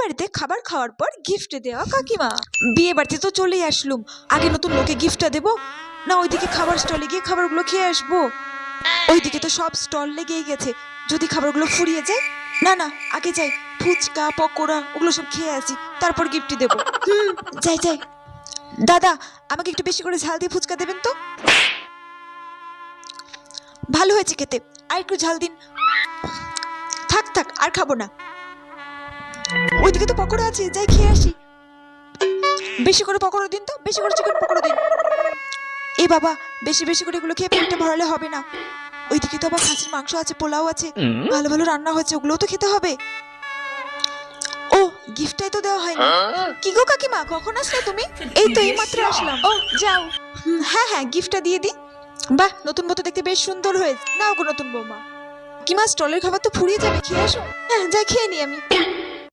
বাড়িতে খাবার খাওয়ার পর গিফট দেওয়া কাকিমা। বিয়ে বাড়িতে তো চলেই আসলুম। আগে নতুন লোকে গিফটটা দেবো। না, ওইদিকে খাবার স্টলে গিয়ে খাবারগুলো খেয়ে আসব। ওইদিকে তো সব স্টল লেগেই গেছে। যদি খাবারগুলো ফুরিয়ে যায়, না না, আগে যাই। ফুচকা, পকোড়া, ওগুলো সব খেয়ে আসি। তারপর গিফট দেবো। হুম যাই যাই। দাদা, আমাকে একটু বেশি করে ঝাল দিয়ে ফুচকা দেবেন তো? ভালো হয়েছে খেতে। আর একটু ঝাল দিন। থাক থাক, আর খাব না। ওইদিকে তো পকোড়া আছে যাই খেয়ে আসি। বেশি করে পকোড়া দিন তো বেশি করে চিকেন পকোড়া দিন। এ বাবা বেশি বেশি করে এগুলো খেয়ে পেটটা ভরালে হবে না। ওইদিকে তো আবার খাসির মাংস আছে পোলাও আছে ভালো ভালো রান্না হয়েছে ওগুলোও তো খেতে হবে। ও গিফটটাই তো দেওয়া হয়নি। কি গো কাকিমা কখন আসলে তুমি? এই তো এই মাত্র আসলাম। ও যাও। হ্যাঁ হ্যাঁ গিফটটা দিয়ে দি বাহ নতুন মতো দেখতে বেশ সুন্দর হয়েছে। নাও গো নতুন বৌমা কিমা স্টলের খাবার তো ফুরিয়ে যাবে খেয়ে আসো। হ্যাঁ যাই খেয়ে নি আমি।